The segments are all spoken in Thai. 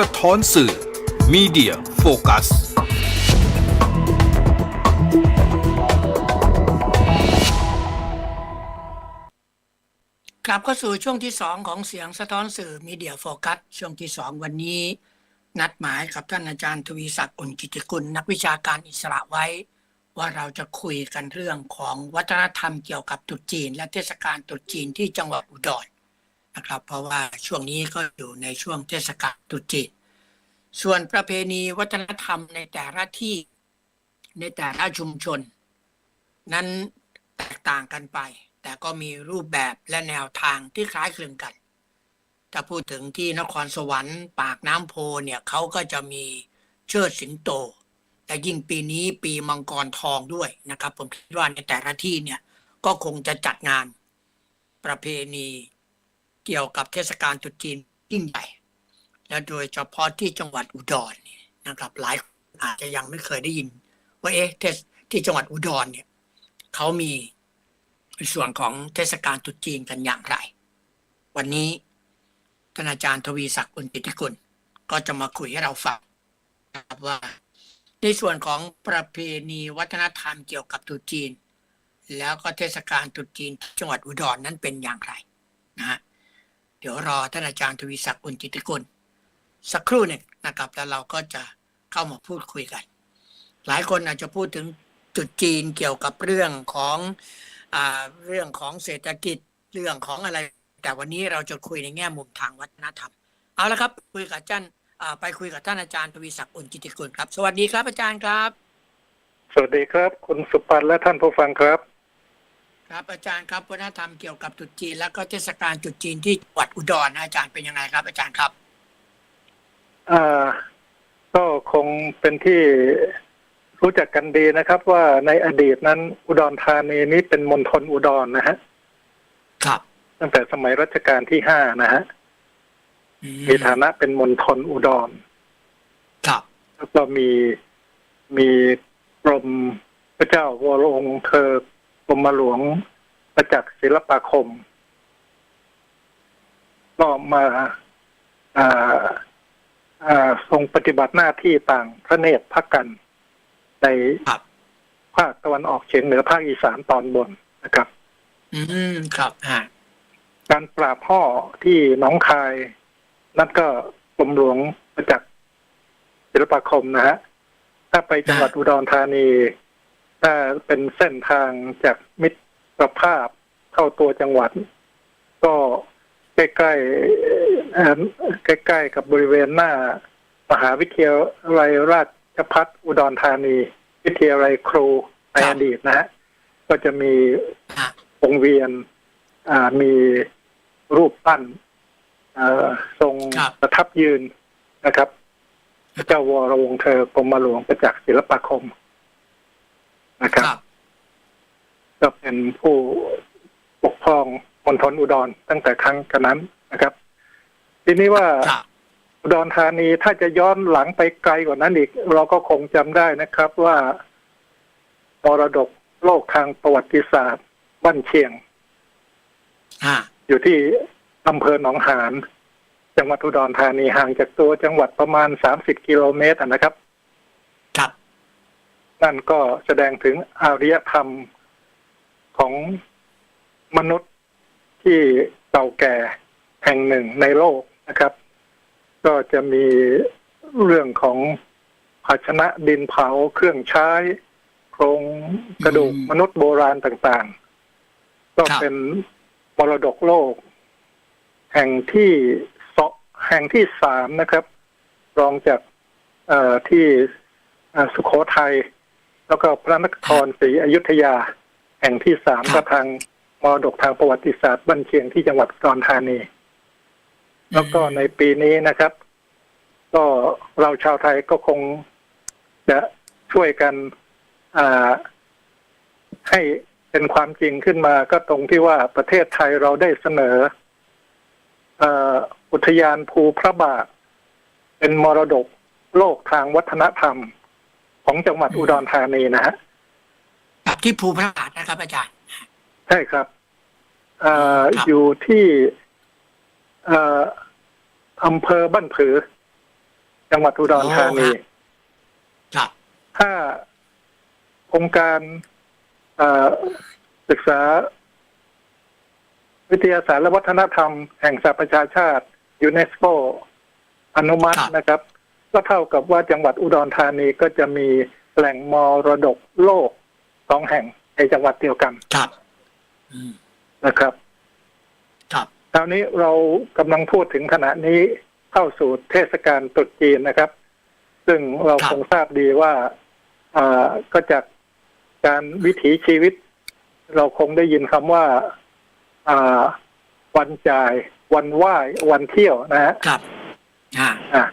สะท้อนสื่อ Media Focus กลับเข้าสู่ช่วงที่สองของเสียงสะท้อนสื่อมีเดียโฟกัสช่วงที่สองวันนี้ นัดหมายกับท่านอาจารย์ทวีศักดิ์อุ่นกิติกุล นักวิชาการอิสระไว้ ว่าเราจะคุยกันเรื่องของวัฒนธรรมเกี่ยวกับตรุษจีน และเทศกาลตรุษจีนที่จังหวัดอุดร นะครับ เพราะว่าช่วงนี้ก็อยู่ในช่วงเทศกาลตรุษจีนส่วนประเพณีวัฒนธรรมในแต่ละที่ในแต่ละชุมชน นั้นแตกต่างกันไป แต่ก็มีรูปแบบและแนวทางที่คล้ายคลึงกันถ้าพูดถึงที่นครสวรรค์ปากน้ำโพเนี่ยเขาก็จะมีเชิดสิงโต แต่ยิ่งปีนี้ปีมังกรทองด้วยนะครับ ผมคิดว่าในแต่ละที่เนี่ยก็คงจะจัดงานประเพณี เกี่ยวกับเทศกาลตรุษจีนยิ่งใหญ่ และโดยเฉพาะที่จังหวัดอุดรเนี่ยนะครับหลายคนอาจจะยังไม่เคยได้ยิน ว่าเอ๊ะเทศที่จังหวัดอุดรเนี่ยเขามีส่วนของเทศกาลตรุษจีนกันอย่างไร วันนี้ท่านอาจารย์ทวีศักดิ์อุนกิติกุลก็จะมาคุยให้เราฟังนะครับว่า ในส่วนของประเพณีวัฒนธรรมเกี่ยวกับตรุษจีน แล้วก็เทศกาลตรุษจีนจังหวัดอุดรนั้นเป็นอย่างไรนะฮะ เดี๋ยวรอท่านอาจารย์ทวีศักดิ์อุนกิติกุลสักครู่หนึ่งนะครับ แล้วเราก็จะเข้ามาพูดคุยกัน หลายคนอาจจะพูดถึงจุดจีนเกี่ยวกับเรื่องของอเรื่องของเศรษฐกิจเรื่องของอะไร แต่วันนี้เราจะคุยในแง่มุมทางวัฒนธรรม เอาละครับคุยกับอาจารย์อ่าไปคุยกับท่านอาจารย์ทวีศักดิ์อุ่นกิติกุลครับ สวัสดีครับอาจารย์ครับ สวัสดีครับ คุณสุปันและท่านผู้ฟังครับ ครับอาจารย์ครับวัฒนธรรมเกี่ยวกับตรุษจีน แล้วก็เทศกาลตรุษจีนที่จังหวัดอุดรนะอาจารย์เป็นยังไงครับ อาจารย์ครับอ่าก็คงเป็นที่รู้จักกันดีนะครับ ว่าในอดีตนั้นอุดรธานีนี้เป็นมณฑลอุดรนะฮะครับ ตั้งแต่สมัยรัชกาลที่ห้านะฮะอืมีฐานะเป็นมณฑลอุดรครับแล้วก็มีมีกรมพระเจ้าวรวงศ์เธอก รมหลวงประจักษ์ศิลปาคม ก็มาอ่าอ่าทรงปฏิบัติหน้าที่ต่างพระเนตรพักกัน ในครับภาคตะวันออกเฉียงเหนือภาคอีสานตอนบนนะครับ อืมครับฮะการปราบพ่อที่หนองคาย นั่นก็กรมหลวงประจักษ์ศิลปาคมนะฮะถ้าไปจังหวัดอุดรธานี ถ้าเป็นเส้นทางจากมิตรภาพเข้าตัวจังหวัด ก็ใกล้ๆใกล้ ๆ กับบริเวณหน้า มหาวิทยาลัยราชพัฒอุดรธานี วิทยาลัยครูในอดีตนะฮะก็จะมีวงเวียนมีรูปปั้นทรงประทับยืนนะครับ เจ้าวรวงเธอกรมหลวงประจักษ์ศิลปาคม นะครับครับ ก็เป็นผู้ปกครองมณฑลอุดรตั้งแต่ครั้งกันนั้นนะครับ ทีนี้ว่าครับอุดรธานีถ้าจะย้อนหลังไปไกลกว่านั้นอีก เราก็คงจำได้นะครับว่ามรดกโลกทางประวัติศาสตร์ บ้านเชียงฮะอยู่ที่อำเภอหนองหานจังหวัดอุดรธานีห่างจากตัวจังหวัดประมาณสามสิบกิโลเมตรอะนะครับครับ นั่นก็แสดงถึงอารยธรรมของมนุษย์ที่เก่าแก่แห่งหนึ่งในโลกนะครับ ก็จะมีเรื่องของภาชนะดินเผาเครื่องใช้ โครงกระดูกมนุษย์โบราณต่างๆ ก็เป็นมรดกโลก แห่งที่สองแห่งที่สามนะครับ รองจากที่สุโขทัย แล้วก็พระนครศรีอยุธยา แห่งที่สามครัก็บทางมรดกทางประวัติศาสตร์บ้านเชียงที่จังหวัดอุดรธานี แล้วก็ในปีนี้นะครับ ก็เราชาวไทยก็คงจะช่วยกันอ่าให้เป็นความจริงขึ้นมาก็ตรงที่ว่าประเทศไทยเราได้เสนอเอ่ออุทยานภูพระบาท เป็นมรดกโลกทางวัฒนธรรม ของจังหวัดอุดรธานีนะฮะครับที่ภูพระบาทนะครับ อาจารย์ ใช่ครับเอ่อครับ อยู่ที่เอ่ออำเภอบ้านผือ จังหวัดอุดรธานีอ๋อครับ ถ้าองค์การเอ่อศึกษา วิทยาศาสตร์และวัฒนธรรมแห่งสหประชาชาติยูเนสโกอนุมัติครับ นะครับ ก็เท่ากับว่าจังหวัดอุดรธานีก็จะมีแหล่งมรดกโลกสองแห่งในจังหวัดเดียวกันครับอืมนะครับ ครับคราวนี้เรากำลังพูดถึงขณะนี้เข้าสู่เทศกาลตรุษจีนนะครับ ซึ่งเราครับคงทราบดีว่าอ่าก็จากการวิถีชีวิต เราคงได้ยินคำว่าอ่าวันจ่าย วันไหว้วันเที่ยวนะฮะครับอ่าอะ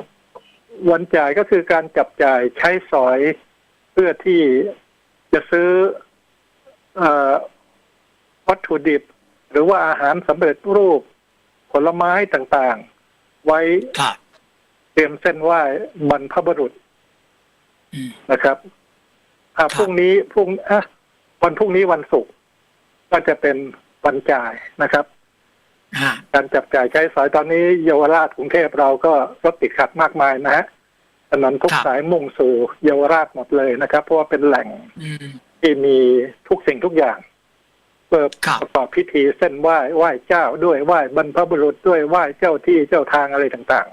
วันจ่ายก็คือการจับจ่ายใช้สอยเพื่อที่จะซื้อเออวัตถุดิบ หรือว่าอาหารสำเร็จรูป ผลไม้ต่างๆ ไว้ครับเตรียมเส้นไหว้บรรพบุรุษอืมนะครับอะครับพรุ่งนี้พรุ่งอะวันพรุ่งนี้วันศุกร์ก็จะเป็นวันจ่ายนะครับอ่าการจับจ่ายใช้สอยตอนนี้เยาวราชกรุงเทพเราก็รถติดขัดมากมายนะฮะ ถนนทุกครับสายมุ่งสู่เยาวราชหมดเลยนะครับ เพราะว่าเป็นแหล่งอืมที่มีทุกสิ่งทุกอย่างเพื่อครับประกอบพิธีเส้นไหว้ไหว้เจ้าด้วยไหว้บรรพบุรุษด้วยไหว้เจ้าที่เจ้าทางอะไรต่าง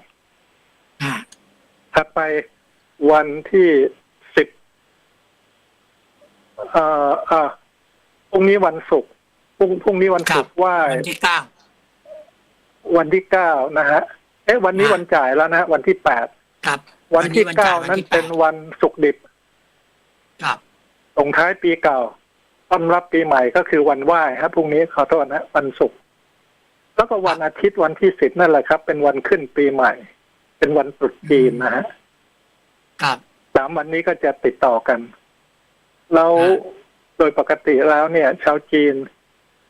อ่าๆถัดไปวันที่สิบเอ่อเอ่อพรุ่งนี้วันศุกร์พรุ่งพรุ่งนี้วันศุกร์ไหว้วันที่เก้าวันที่เก้านะฮะเอ๊ะวันนี้อ่าวันจ่ายแล้วนะฮะวันที่แปด ครับ วันที่จ่เก้ายวันั้นที่แปเป็ดนวันศุกร์ดิบ ครับส่งท้ายปีเก่าต้อนรับปีใหม่ก็คือวันไหว้ครับพรุ่งนี้ขอโทษนะวันศุกร์แล้วก็วันอาทิตย์วันที่สิบนั่นแหละครับ เป็นวันขึ้นปีใหม่ เป็นวันตรุษจีนนะฮะครับสามวันนี้ก็จะติดต่อกันแล้วฮะโดยปกติแล้วเนี่ย ชาวจีน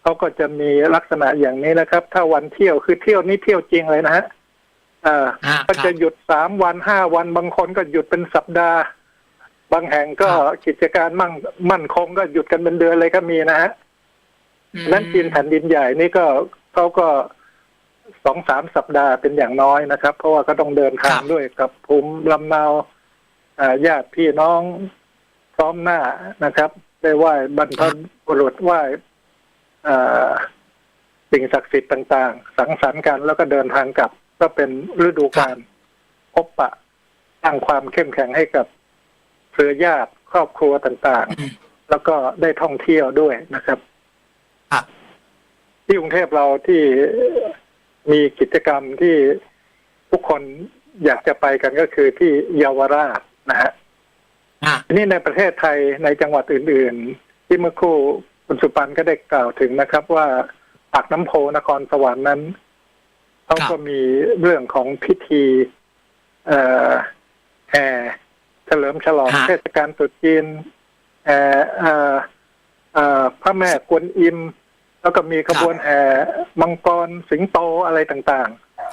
เขาก็จะมีลักษณะอย่างนี้นะครับ ถ้าวันเที่ยวคือเที่ยวนี่เที่ยวจริงเลยนะฮะ อ่าอ่าก็ครัจะบ หยุดสามวันห้าวันบางคนก็หยุดเป็นสัปดาห์ บางแห่งก็ครับ กิจการมั่งมั่นคงก็หยุดกันเป็นเดือนเลยก็มีนะฮะ อืม นั้นจีนแผ่นดินใหญ่นี่ก็เขาก็สองสามสัปดาห์เป็นอย่างน้อยนะครับ เพราะว่าก็ต้องเดินทางด้วยกับภูมิลำเนาอ่าญาติพี่น้องพร้อมหน้านะครับ ได้ไหว้บรรพบุรุษไหว้อ่าสิ่งศักดิ์สิทธิ์ต่าง ๆ สังสรรค์กันแล้วก็เดินทางกลับ ก็เป็นฤดูกาลพบปะสร้างความเข้มแข็งให้กับเครือญาติครอบครัวต่างอืมๆแล้วก็ได้ท่องเที่ยวด้วยนะครับครับที่กรุงเทพเราที่มีกิจกรรมที่ทุกคนอยากจะไปกันก็คือที่เยาวราชนะฮะอ่าทีนี้ในประเทศไทยในจังหวัดอื่น ๆ ที่เมื่อครู่คุณสุปันก็ได้กล่าวถึงนะครับ ว่าปากน้ำโพนครสวรรค์นั้น เขาก็มีเรื่องของพิธีเอ่อแห่เฉลิมฉลองฮะเทศกาลตรุษจีนแห่เอ่อเอ่อพระแม่กวนอิม แล้วก็มีขบวนแห่มังกรสิงโตอะไรต่าง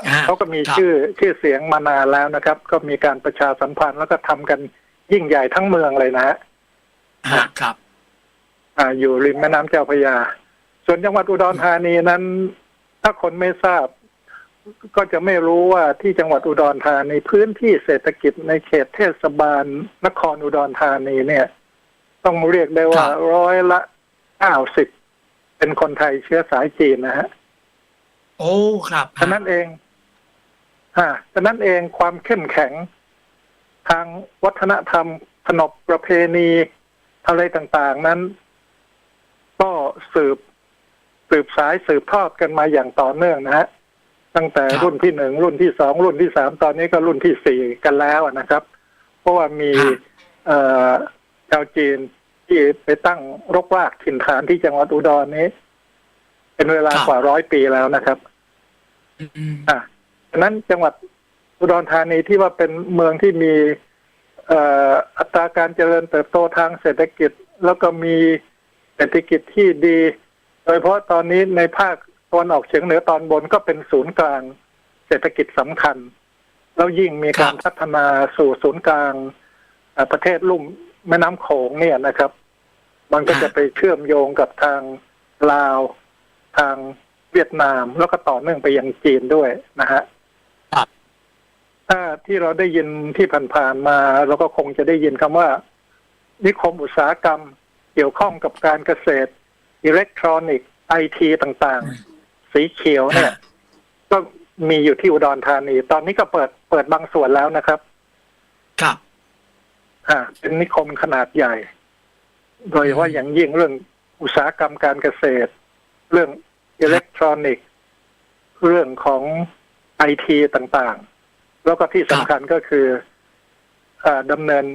อ่ๆเขาก็มีครับชื่อชื่อเสียงมานานแล้วนะครับ ก็มีการประชาสัมพันธ์แล้วก็ทำกันยิ่งใหญ่ทั้งเมืองเลยนะฮะอ่าครับอ่าอยู่ริมแม่น้ำเจ้าพระยา ส่วนจังหวัดอุดรธานีนั้น ถ้าคนไม่ทราบ ก็จะไม่รู้ว่าที่จังหวัดอุดรธานีพื้นที่เศรษฐกิจในเขตเทศบาล นครอุดรธานีเนี่ย ต้องเรียกได้ว่าครับร้อยละเก้าสิบเป็นคนไทยเชื้อสายจีนนะฮะ โอ้ครับฉะนั้นเองฮะฉะนั้นเองความเข้มแข็ง ทางวัฒนธรรมขนบประเพณีอะไรต่างๆนั้น ก็สืบสืบสายสืบทอดกันมาอย่างต่อเนื่องนะฮะ ตั้งแต่ครับรุ่นที่หนึ่งรุ่นที่สองรุ่นที่สามตอนนี้ก็รุ่นที่สี่กันแล้วนะครับ เพราะว่ามีฮะเอ่อชาวจีนที่ไปตั้งรกรากถิ่นฐานที่จังหวัดอุดรนี้ เป็นเวลากว่าร้อยปีแล้วนะครับอืมอะฉะนั้นจังหวัดอุดรธานีที่ว่าเป็นเมืองที่มีเอ่ออัตราการเจริญเติบโตทางเศรษฐกิจ แล้วก็มีเศรษฐกิจที่ดี โดยเฉพาะตอนนี้ในภาค ตะวันออกเฉียงเหนือตอนบนก็เป็นศูนย์กลางเศรษฐกิจสำคัญ แล้วยิ่งมีการพัฒนาสู่ศูนย์กลางเอ่อประเทศลุ่มแม่น้ำโขงเนี่ยนะครับ มันก็จะไปเชื่อมโยงกับทางลาวทางเวียดนาม แล้วก็ต่อเนื่องไปยังจีนด้วยนะฮะครับถ้าที่เราได้ยินที่ผ่านๆมาเราก็คงจะได้ยินคำว่า นิคมอุตสาหกรรมเกี่ยวข้องกับการเกษตร อิเล็กทรอนิกส์ไอทีต่างๆ สีเขียวเนี่ย ก็มีอยู่ที่อุดรธานี ตอนนี้ก็เปิดเปิดบางส่วนแล้วนะครับ ครับ อ่า เป็นนิคมขนาดใหญ่ โดยเฉพาะอย่างยิ่งเรื่องอุตสาหกรรมการเกษตร เรื่องอิเล็กทรอนิกส์ เรื่องของไอทีต่างๆ แล้วก็ที่สำคัญก็คืออาดำเนิน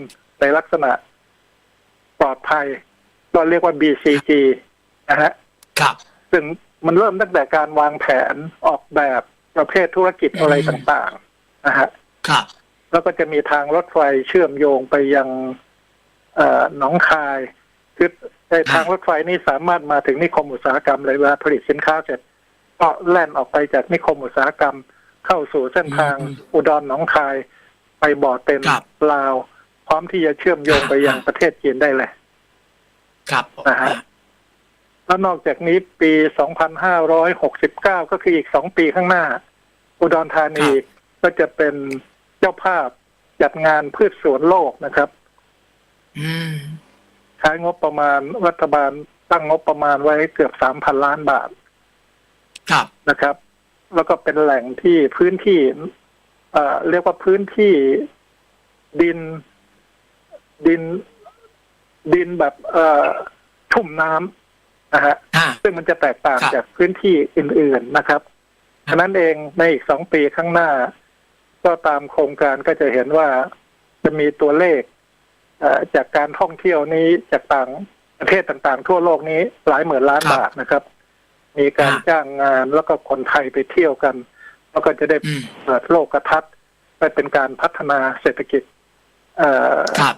ในลักษณะปลอดภัย ก็เรียกว่า BCG นะฮะ ครับ ซึ่ง มันเริ่มตั้งแต่การวางแผนออกแบบประเภทธุรกิจอะไรต่างๆนะฮะครับแล้วก็จะมีทางรถไฟเชื่อมโยงไปยังเอ่อหนองคาย คือในทางรถไฟนี่สามารถมาถึงนิคมอุตสาหกรรมเลยเวลาผลิตสินค้าเสร็จก็แล่นออกไปจากนิคมอุตสาหกรรม เข้าสู่เส้นทางอืมอุดรหนองคาย ไปบ่อเต็นครับลาว พร้อมที่จะเชื่อมโยงไปยังครับประเทศจีนได้เลย ครับผมนะฮะ แล้วนอกจากนี้ปี 2569 ก็คืออีกสองปีข้างหน้า อุดรธานีก็จะเป็นเจ้าภาพจัดงานพืชสวนโลกนะครับอืมใช้งบประมาณรัฐบาลตั้งงบประมาณไว้เกือบ3,000ล้านบาท ครับนะครับ แล้วก็เป็นแหล่งที่พื้นที่เอ่อเรียกว่าพื้นที่ดิน ดินดินแบบ เอ่อชุ่มน้ำ นะฮะอ่าซึ่งมันจะแตกต่างครับจากพื้นที่อื่น ๆนะครับครับฉะนั้นเองในอีกสองปีข้างหน้า ก็ตามโครงการก็จะเห็นว่าจะมีตัวเลขเอ่อจากการท่องเที่ยวนี้จากต่างประเทศต่างๆ ทั่วโลกนี้หลายหมื่นล้านครับบาทนะครับ มีการครับจ้างงานแล้วก็คนไทยไปเที่ยวกัน แล้วก็จะได้อืมเปิดโลกกระทัดไปเป็นการพัฒนาเศรษฐกิจเอ่อครับ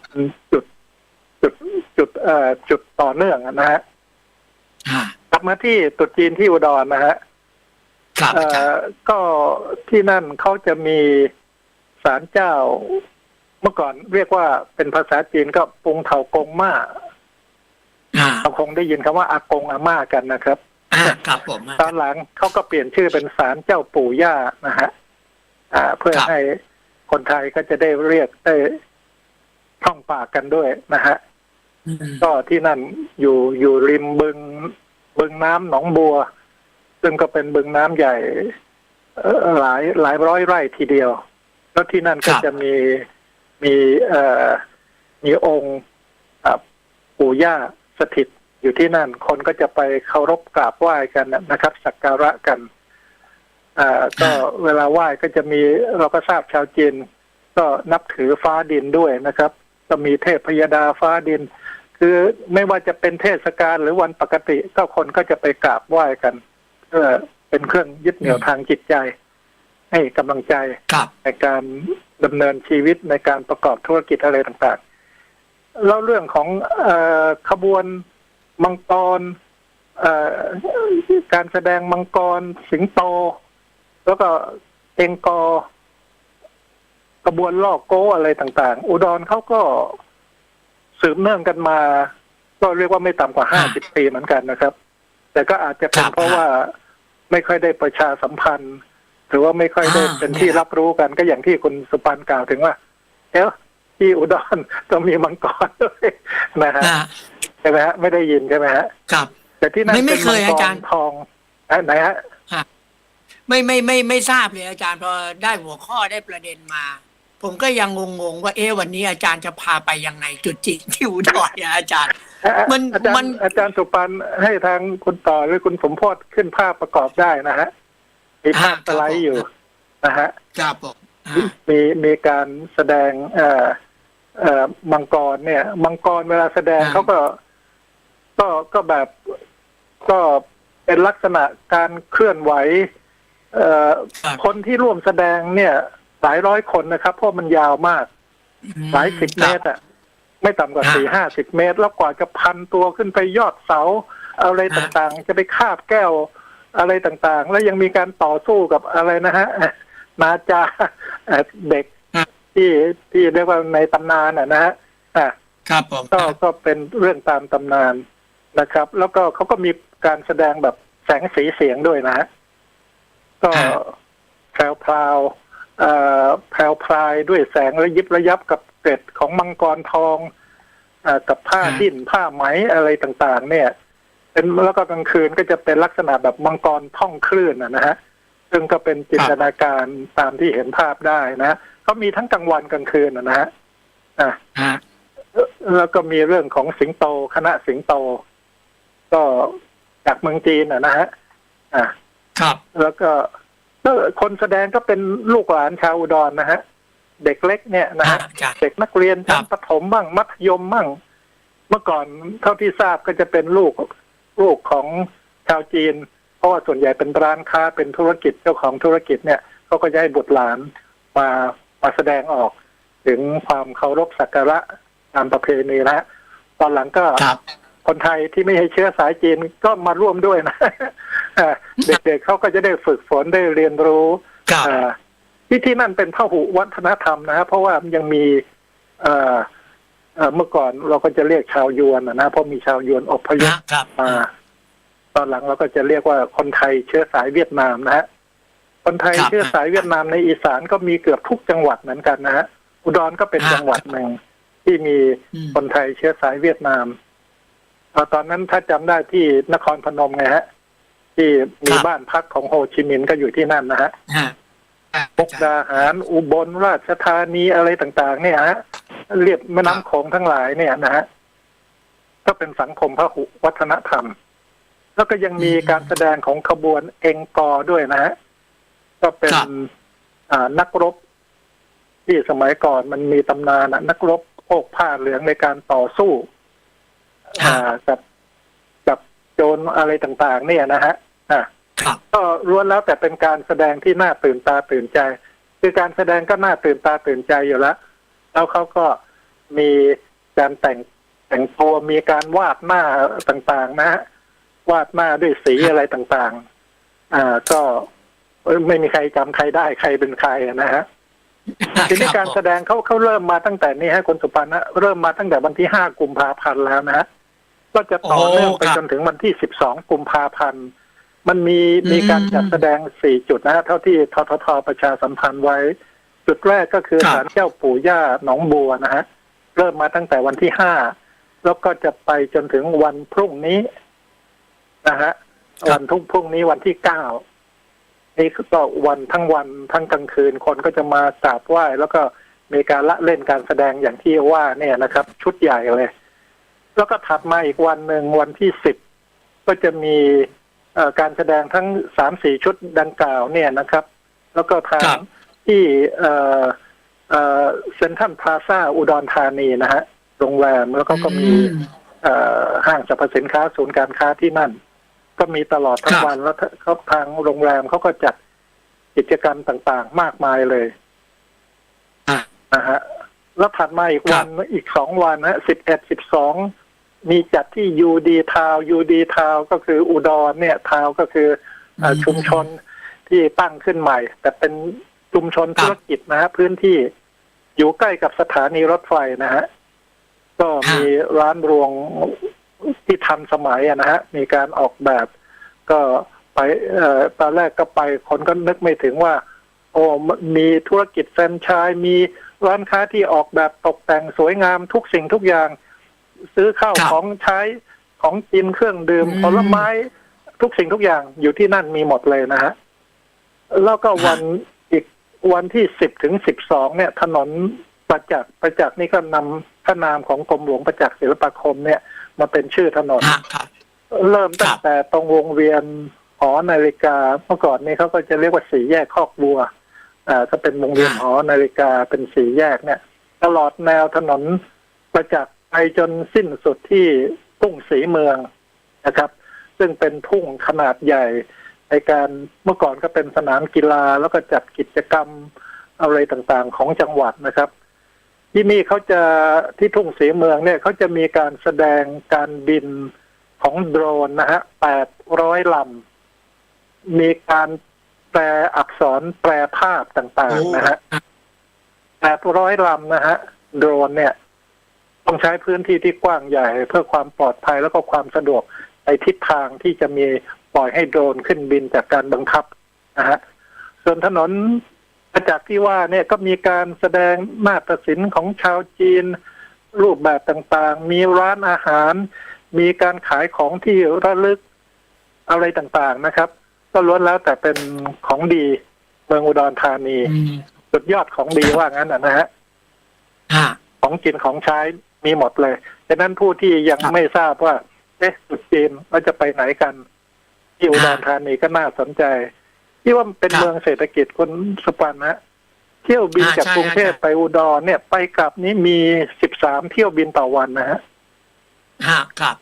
จุดจุดจุดเอ่อจุดต่อเนื่องนะฮะอ่า กลับมาที่ตรุษจีนที่อุดรนะฮะครับเอ่อาจารอย์ก็ที่นั่นเขาจะมีศาลเจ้า เมื่อก่อนเรียกว่าเป็นภาษาจีนก็ปงเถากงมาอ่าเราคงได้ยินคำว่าอากงอาม่ากันนะครับอ่าครับผมตอนหลังเขาก็เปลี่ยนชื่อเป็นศาลเจ้าปู่ย่านะฮะอ่าเพื่อครับให้คนไทยก็จะได้เรียกได้ท่องปากกันด้วยนะฮะอืม ก็ที่นั่นอยู่อยู่ริมบึง บึงน้ำหนองบัว ซึ่งก็เป็นบึงน้ำใหญ่เอ่อหลายหลายร้อยไร่ทีเดียว แล้วที่นั่นก็ครับจะมีมีเอ่อมีองค์อะปู่ย่าสถิตอยู่ที่นั่น คนก็จะไปเคารพกราบไหว้กันนะครับ สักการะกันอ่าก็เวลาไหว้ก็จะมีเราก็ทราบชาวจีนก็นับถือฟ้าดินด้วยนะครับ ก็มีเทพพยดาฟ้าดิน คือไม่ว่าจะเป็นเทศกาลหรือวันปกติก็คนก็จะไปกราบไหว้กันเพื่อเป็นเครื่องยึดเหนี่ยวทางจิตใจ ให้กำลังใจครับในการดำเนินชีวิตในการประกอบธุรกิจอะไรต่างๆ แล้วเรื่องของเออขบวนมังกรเอ่อการแสดงมังกร สิงโต แล้วก็เองกอกระบวนลอกโก้อะไรต่าง ๆ อุดรเขาก็ สืบเนื่องกันมา ก็เรียกว่าไม่ต่ำกว่าห้าสิบปีเหมือนกันนะครับ แต่ก็อาจจะเป็นครับเพราะว่าไม่ค่อยได้ประชาสัมพันธ์ หรือว่าไม่ค่อยได้อ่า เป็นที่รับรู้กันก็อย่างที่คุณสุปันกล่าวถึงว่า เอ๊ะที่อุดรต้องมีมังกรด้วยนะฮะอ่าใช่ไหมฮะไม่ได้ยินใช่ไหมฮะ ครับ แต่ที่นั่นไม่ไม่เป็นเคมัยงกอารจารย์ ทองอะไหนฮะ ไม่ไม่ไม่ไม่ทราบเลยอาจารย์พอได้หัวข้อได้ประเด็นมา ผมก็ยังงงๆว่าเอ๊ะวันนี้อาจารย์จะพาไปยังไง จุดจีนที่อุดรเนี่ยอาจารย์ มันอาจารมัน ย์อาจารย์สุปันให้ทางคุณต่อหรือคุณสมโพศขึ้นภาพประกอบได้นะฮะมีภาพสไลด์อยู่นะฮะ ครับผมอ่ามีมีการแสดงเอ่อเอ่อมังกรเนี่ย มังกรเวลาแสดงอ่าเขาก็ก็ก็แบบก็เป็นลักษณะการเคลื่อนไหว เอ่อครับ คนที่ร่วมแสดงเนี่ย หลายร้อยคนนะครับ เพราะมันยาวมาก หลายสิบเมตรคอะไม่ต่ำกว่าอ่าสี่ห้าสิบเมตร แล้วกว่าจะพันตัวขึ้นไปยอดเสาอะไรอ่าต่างๆ จะไปคาบแก้วอะไรต่างๆ แล้วยังมีการต่อสู้กับอะไรนะฮะนาจาเอ่อเด็กอ่าที่ที่เรียกว่าในตำนานอะนะฮะอะครับผมก็ก็เป็นเรื่องตามตำนานนะครับ แล้วก็เขาก็มีการแสดงแบบแสงสีเสียงด้วยนะฮะก็อ่าแพรวพราวๆเอ่อ แพรวพรายด้วยแสงระยิบระยับกับเกล็ดของมังกรทองเออกับผ้าฮะดิ้นผ้าไหมอะไรต่างๆ เนี่ยเป็นแล้วก็กลางคืนก็จะเป็นลักษณะแบบมังกรท่องคลื่นนะนะฮะซึ่งก็เป็นจินตนาการตามที่เห็นภาพได้นะเขามีทั้งกลางวันกลางคืนนะนะฮะอะฮะแล้วก็มีเรื่องของสิงโตคณะสิงโต ก็จากเมืองจีนนะนะฮะอะครับ แล้วก็ ก็คนแสดงก็เป็นลูกหลานชาวอุดรนะฮะ เด็กเล็กเนี่ยนะฮะฮะอาจารย์เด็กนักเรียนชั้นครับประถมบ้างมัธยมบ้างเมื่อก่อนเท่าที่ทราบก็จะเป็นลูกลูกของชาวจีน เพราะว่าส่วนใหญ่เป็นร้านค้าเป็นธุรกิจเจ้าของธุรกิจเนี่ยเขาก็จะให้บุตรหลานมามาแสดงออก ถึงความเคารพสักการะตามประเพณีนะฮะตอนหลังก็ครับคนไทยที่ไม่ใช่เชื้อสายจีนก็มาร่วมด้วยนะอ่า เด็กๆเขาก็จะได้ฝึกฝนได้เรียนรู้ครับอ่าที่ที่นั่นเป็นพหุวัฒนธรรมนะฮะเพราะว่ายังมีเอ่อเอ่อเมื่อก่อนเราก็จะเรียกชาวยวนนะนะเพราะมีชาวยวนอพยพฮะครับมาตอนหลังเราก็จะเรียกว่าคนไทยเชื้อสายเวียดนามนะฮะคนไทยครับเชื้อสายเวียดนามในอีสานก็มีเกือบทุกจังหวัดเหมือนกันนะฮะอุดรก็เป็นฮะจังหวัดหนึ่งที่มีอืมคนไทยเชื้อสายเวียดนามเอ่อตอนนั้นถ้าจำได้ที่นครพนมไงฮะ ที่มีบ้านพักของโฮจิมินห์ก็อยู่ที่นั่นนะฮะฮะอะมุกดาหารอุบลราชธานีอะไรต่าง ๆ เนี่ยฮะเรียบแม่น้ำโขงทั้งหลายเนี่ยนะฮะก็เป็นสังคมพหุวัฒนธรรม แล้วก็ยังมีการแสดงของขบวนเองกอด้วยนะฮะก็เป็นครับอ่านักรบ ที่สมัยก่อนมันมีตำนานอะนักรบโพกผ้าเหลืองในการต่อสู้อ่ากับกับโจรอะไรต่าง ๆ เนี่ยนะฮะอ่าครับ ก็ล้วนแล้วแต่เป็นการแสดงที่น่าตื่นตาตื่นใจ คือการแสดงก็น่าตื่นตาตื่นใจอยู่แล้วแล้วเขาก็มีการแต่งแต่งตัวมีการวาดหน้าต่างๆ นะฮะวาดหน้าด้วยสีอะไรต่างๆ อ่า ก็เอ้ยไม่มีใครจำใครได้ใครเป็นใครอะนะฮะทีนี้การแสดงเขาเขาเริ่มมาตั้งแต่นี้ฮะคุณสุพันธ์นะเริ่มมาตั้งแต่วันที่ห้ากุมภาพันธ์แล้วนะฮะก็จะต่อเนื่องไปโอ้ครับจนถึงวันที่สิบสองกุมภาพันธ์ มันมีอืมมีการจัดแสดงสี่จุดนะฮะเท่าที่ทททประชาสัมพันธ์ไว้ จุดแรกก็คือครับศาลเจ้าปู่ย่าหนองบัวนะฮะเริ่มมาตั้งแต่วันที่ห้าแล้วก็จะไปจนถึงวันพรุ่งนี้นะฮะวันทุกพรุ่งนี้วันที่เก้านี่ก็วันทั้งวันทั้งกลางคืนคนก็จะมากราบไหว้แล้วก็มีการละเล่นการแสดงอย่างที่ว่าเนี่ยนะครับ ชุดใหญ่เลย แล้วก็ถัดมาอีกวันหนึ่งวันที่สิบก็จะมีเอ่อ การแสดงทั้งสามสี่ชุดดังกล่าวเนี่ยนะครับ แล้วก็ทาครังบที่เอ่อเอ่อเซ็นทรัลพลาซ่าอุดรธานีนะฮะโรงแรมแล้วก็ก็มีอืมเอ่อห้างสรรพสินค้าศูนย์การค้าที่นั่น ก็มีตลอดทั้คงรับวันแล้วเขาทางโรงแรมเขาก็จัดกิจกรรมต่างๆ มากมายเลยอะนะฮะแล้วถัดมาอีกวันอีกสองวันนะสิบเอ็ดสิบสอง มีจัดที่ยูดีทาวยูดีทาวก็คืออุดรเนี่ยทาวก็คือเอ่ออืมชุมชนที่ตั้งขึ้นใหม่ แต่เป็นชุมชนครับธุรกิจนะฮะพื้นที่อยู่ใกล้กับสถานีรถไฟนะฮะก็มีร้านรวงที่ทันสมัยอะนะฮะ มีการออกแบบ ก็ไปเอ่อตอนแรกก็ไปคนก็นึกไม่ถึงว่า โอ้มีธุรกิจแฟรนไชส์มีร้านค้าที่ออกแบบตกแต่งสวยงามทุกสิ่งทุกอย่าง ซื้อข้าวครับของใช้ของกินเครื่องดื่มอืม ผลไม้ทุกสิ่งทุกอย่างอยู่ที่นั่นมีหมดเลยนะฮะแล้วก็วันอีกวันที่สิบถึงสิบสองเนี่ย ถนนประจักษ์ประจักษ์นี่ก็นำพระนามของกรมหลวงประจักษ์ศิลปาคมเนี่ย มาเป็นชื่อถนน ฮะครับ เริ่มตั้คงรับแต่ตรงวงเวียนหอนาฬิกาเมื่อก่อนนี้เขาก็จะเรียกว่าสีแยกคอกบัวอ่าก็เป็นวงเวียนหอนาฬิกาเป็นสีแยกเนี่ย ตลอดแนวถนนประจักษ์ ไปจนสิ้นสุดที่ทุ่งสีเมืองนะครับ ซึ่งเป็นทุ่งขนาดใหญ่ในการเมื่อก่อนก็เป็นสนามกีฬาแล้วก็จัดกิจกรรมอะไรต่างๆของจังหวัดนะครับ ที่นี่เขาจะที่ทุ่งสีเมืองเนี่ยเขาจะมีการแสดงการบินของโดรนนะฮะแปดร้อยลำ มีการแปลอักษรแปลภาพต่างๆนะฮะแปดร้อยลำนะฮะโดรนเนี่ย ต้องใช้พื้นที่ที่กว้างใหญ่ เพื่อความปลอดภัยแล้วก็ความสะดวกในทิศทางที่จะมีปล่อยให้โดรนขึ้นบินจากการบังคับนะฮะส่วนถนนจากที่ว่าเนี่ยก็มีการแสดงนาฏศิลป์ของชาวจีน รูปแบบต่างๆ มีร้านอาหาร มีการขายของที่ระลึกอะไรต่างๆนะครับ ก็ล้วนแล้วแต่เป็นของดีเมืองอุดรธานีอืมสุดยอดของดีว่างั้นนะนะฮะฮะของกินของใช้ มีหมดเลยดังนั้นผู้ที่ยังครับไม่ทราบว่า เอ๊ะตรุษจีนเราจะไปไหนกัน ที่อุดรอ่าธานีก็น่าสนใจ ที่ว่ามันเป็นครับเมืองเศรษฐกิจคนสุพรรณนะเที่ยวบินอ่าจากใช่กรุงเทพใช่ไปอุดรเนี่ย ไปกลับนี้มีสิบสามเที่ยวบินต่อวันนะฮะฮะครับ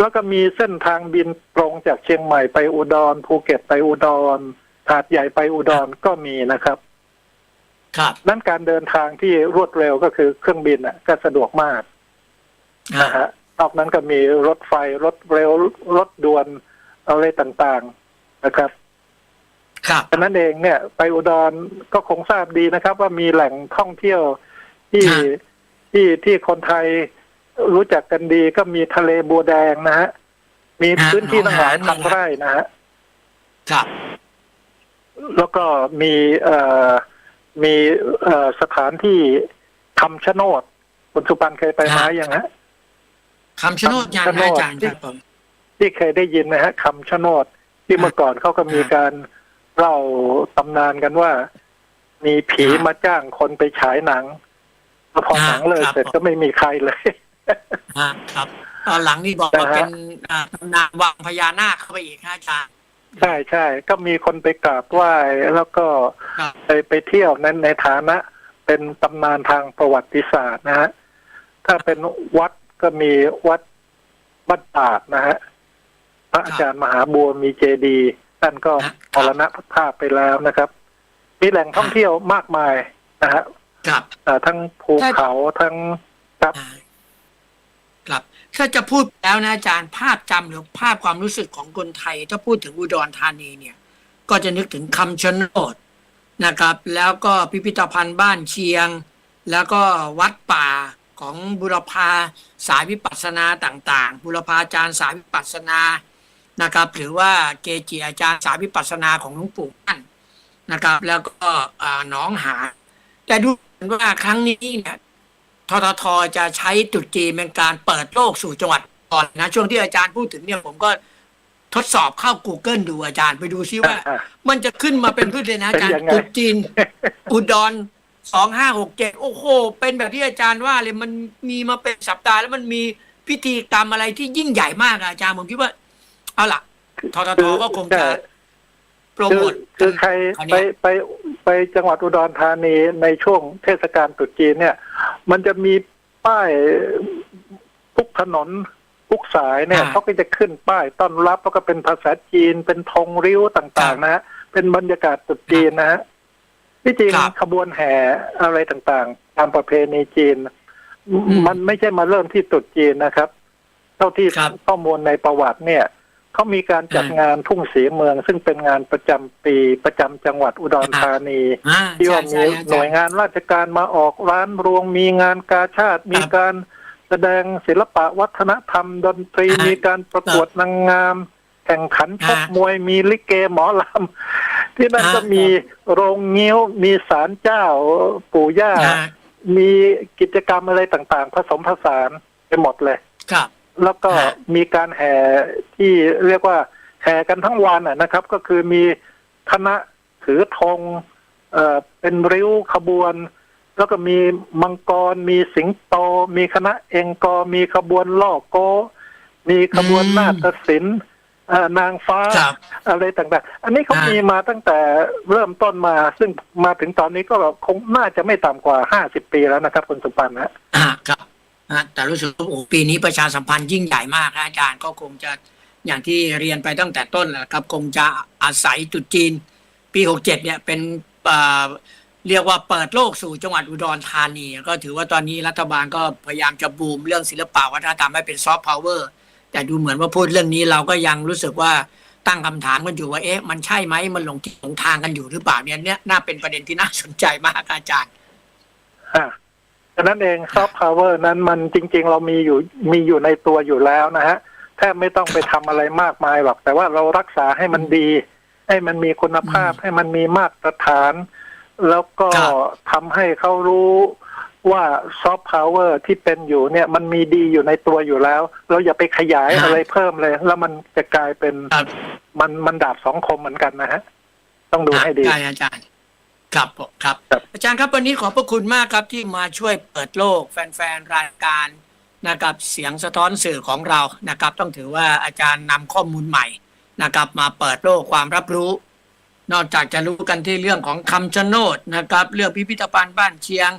แล้วก็มีเส้นทางบินตรงจากเชียงใหม่ไปอุดรภูเก็ตไปอุดรหาดใหญ่ไปอุดรก็มีนะครับ ครับนั้นการเดินทางที่รวดเร็วก็คือเครื่องบินอะ ก็สะดวกมากฮะ นะฮะนอกนั้นก็มีรถไฟรถเร็วรถด่วนอะไรต่างๆนะครับครับฉะนั้นเองเนี่ย ไปอุดรก็คงทราบดีนะครับ ว่ามีแหล่งท่องเที่ยวที่ครับที่ที่คนไทยรู้จักกันดีก็มีทะเลบัวแดงนะฮะมีฮะพื้นที่ตั้งหลายหนองหานพันนี่แหละไร่นะฮะครับ แล้วก็มีเอ่อมีเอ่อสถานที่คำชะโนดคุณสุปันเคยไปไหมยังฮะ คำชะโนดยังคำชะโนนะดอาจารย์ครับผมที่เคยได้ยินนะฮะคำชะโนดที่เมื่อก่อนเขาก็มีการเล่าตำนานกันว่า มีผีมาจ้างคนไปฉายหนังแล้วพอหนังเลยเสร็จก็ไม่มีใครเลยฮะครับตอนหลังนี่บอกว่านะฮะเป็นอ่าตำนานวังพญานาคเข้าไปอีกนะอาจารย์ใช่ใช่ก็มีคนไปกราบไหว้แล้วก็ครับไปไปเที่ยวนั้นในฐานะ เป็นตำนานทางประวัติศาสตร์นะฮะถ้าเป็นวัด ก็มีวัดบ้านตาดนะฮะพระอาจารย์มหาบัวมีเจดีย์ท่านก็มรณภาพไปแล้วนะครับ มีแหล่งท่องเที่ยวมากมายนะฮะครับอ่าทั้งภูเขาทั้งครับอ่าครับถ้าจะพูดแล้วนะอาจารย์ภาพจำหรือภาพความรู้สึกของคนไทย ถ้าพูดถึงอุดรธานีเนี่ย ก็จะนึกถึงคำชะโนดนะครับ แล้วก็พิพิธภัณฑ์บ้านเชียง แล้วก็วัดป่า ของบุรพาสายวิปัสสนาต่างๆ บุรพาจารย์สายวิปัสสนานะครับ หรือว่าเกจิอาจารย์สายวิปัสสนาของหลวงปู่มั่นนะครับ แล้วก็อ่าหนองหานแต่ดูเหมือนว่าครั้งนี้เนี่ยทททจะใช้ตรุษจีนเป็นการเปิดโลกสู่จังหวัดก่อนนะ ช่วงที่อาจารย์พูดถึงเนี่ยผมก็ทดสอบเข้า Google ดูอาจารย์ไปดูซิว่าอ่ามันจะขึ้นมาเป็นพืชเลยนะอาจารย์เป็นยังไงตรุษจีน อุดร สองห้าหกเจ็ดโอ้โห เป็นแบบที่อาจารย์ว่าเลยมันมีมาเป็นสัปดาห์แล้วมันมีพิธีกรรมอะไรที่ยิ่งใหญ่มากอะอาจารย์ผมคิดว่า เอาล่ะทททก็คงจะโปรคืโมอทคือใครคราวไปเนี้ยไปไปจังหวัดอุดรธานีในช่วงเทศกาลตรุษจีนเนี่ย มันจะมีป้ายทุกถนนทุกสายเนี่ยเขาก็จะขึ้นป้ายต้อนรับแล้วก็เป็นภาษาจีนเป็นธงริ้วต่าง ๆ นะฮะเป็นบรรยากาศตรุษจีนนะฮะ ที่จริงขบวนแห่อะไรต่างๆ ตามประเพณีจีน มันไม่ใช่มาเริ่มที่ตรุษจีนนะครับ เท่าที่ข้อมูลในประวัติเนี่ยเขามีการจัดงานทุ่งสีเมือง ซึ่งเป็นงานประจำปีประจำจังหวัดอุดรธานี อ่าที่ใช่ว่าใช่มีอาหน่จาวยรย์งานราชการมาออกร้านรวงมีงานกาชาติ มีการแสดงศิลปะวัฒนธรรม ดนตรีอ่ามีมีการประกวดนางงาม แข่งขันชกอ่ามวยมีลิเกหมอลำ ที่นั่นอ่าก็มีโรงเงี้ยวมีศาลเจ้าปู่ย่าอ่า มีกิจกรรมอะไรต่างๆ ผสมผสานไปหมดเลย ครับ แล้วก็ฮะมีการแห่ที่เรียกว่าแห่กันทั้งวันอะนะครับ ก็คือมีคณะถือธงเอ่อเป็นริ้วขบวน แล้วก็มีมังกร มีสิงโต มีคณะเองกอมีขบวนล่อโก มีขบวนอืมนาฏศิลป์เอ่อ นางฟ้าครับอะไรต่างๆ อันนี้เขาอ่ามีมีมาตั้งแต่เริ่มต้นมา ซึ่งมาถึงตอนนี้ก็คงน่าจะไม่ต่ำกว่าห้าสิบปีแล้วนะครับคุณสุปันนะอ่าครับอ่าแต่รู้สึกว่าโอ้ปีนี้ประชาสัมพันธ์ยิ่งใหญ่มากนะอาจารย์ก็คงจะอย่างที่เรียนไปตั้งแต่ต้นแหละครับ คงจะอาศัยจุดจีน ปีหกเจ็ดเนี่ยเป็นอ่าเรียกว่าเปิดโลกสู่จังหวัดอุดรธานี ก็ถือว่าตอนนี้รัฐบาลก็พยายามจะบูมเรื่องศิลปะวัฒนธรรมให้เป็นซอฟต์พาวเวอร์ แต่ดูเหมือนว่าพูดเรื่องนี้เราก็ยังรู้สึกว่าตั้งคำถามกันอยู่ว่าเอ๊ะมันใช่ไหมมันหลงทิศหลงทางกันอยู่หรือเปล่าเนี่ยเนี่ยน่าเป็นประเด็นที่น่าสนใจมากอาจารย์อ่าฉะนั้นเองซอฟต์พาวเวอร์นั้นมันจริง ๆ เรามีอยู่มีอยู่ในตัวอยู่แล้วนะฮะแทบไม่ต้องไปทำอะไรมากมายหรอก แต่ว่าเรารักษาให้มันดี ให้มันมีคุณภาพอืมให้มันมีมาตรฐาน แล้วก็ครับทำให้เขารู้ ว่าซอฟต์พาวเวอร์ที่เป็นอยู่เนี่ยมันมีดีอยู่ในตัวอยู่แล้ว เราอย่าไปขยายอะไรเพิ่มเลย แล้วมันจะกลายเป็นครับมันมันดาบสองคมเหมือนกันนะฮะ ต้องดูให้ดีได้อาจารย์ครับผมครับครับ อาจารย์ครับวันนี้ขอบพระคุณมากครับที่มาช่วยเปิดโลก แฟนๆ รายการนะครับเสียงสะท้อนสื่อของเรานะครับ ต้องถือว่าอาจารย์นำข้อมูลใหม่นะครับ มาเปิดโลกความรับรู้ นอกจากจะรู้กันที่เรื่องของคำชะโนดนะครับ เรื่องพิพิธภัณฑ์บ้านเชียง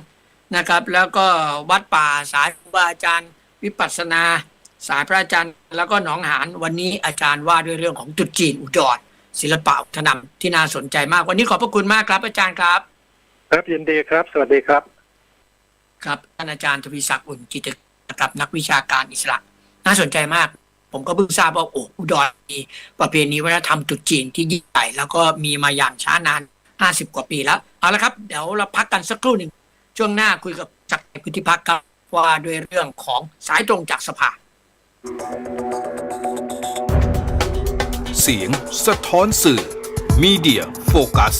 นะครับ แล้วก็วัดป่าสายครูบาอาจารย์ วิปัสสนา สายพระอาจารย์ แล้วก็หนองหานวันนี้อาจารย์ว่าด้วยเรื่องของตรุษจีนอุดรศิลปะวัฒนธรรมที่น่าสนใจมาก วันนี้ขอบพระคุณมากครับ อาจารย์ครับ ครับยินดีครับ สวัสดีครับ ครับท่านอาจารย์ทวีศักดิ์อุ่นกิจกับนักวิชาการอิสระ น่าสนใจมาก ผมก็เพิ่งทราบว่าโอ้อุดรมีประเพณีวัฒนธรรมตรุษจีนที่ยิ่งใหญ่แล้วก็มีมาอย่างช้านาน 50 กว่าปีแล้ว เอาละครับ เดี๋ยวเราพักกันสักครู่หนึ่ง ช่วงหน้าคุยกับจักรพุทธิพักครับว่าด้วยเรื่องของสายตรงจากสภา เสียงสะท้อนสื่อ Media Focus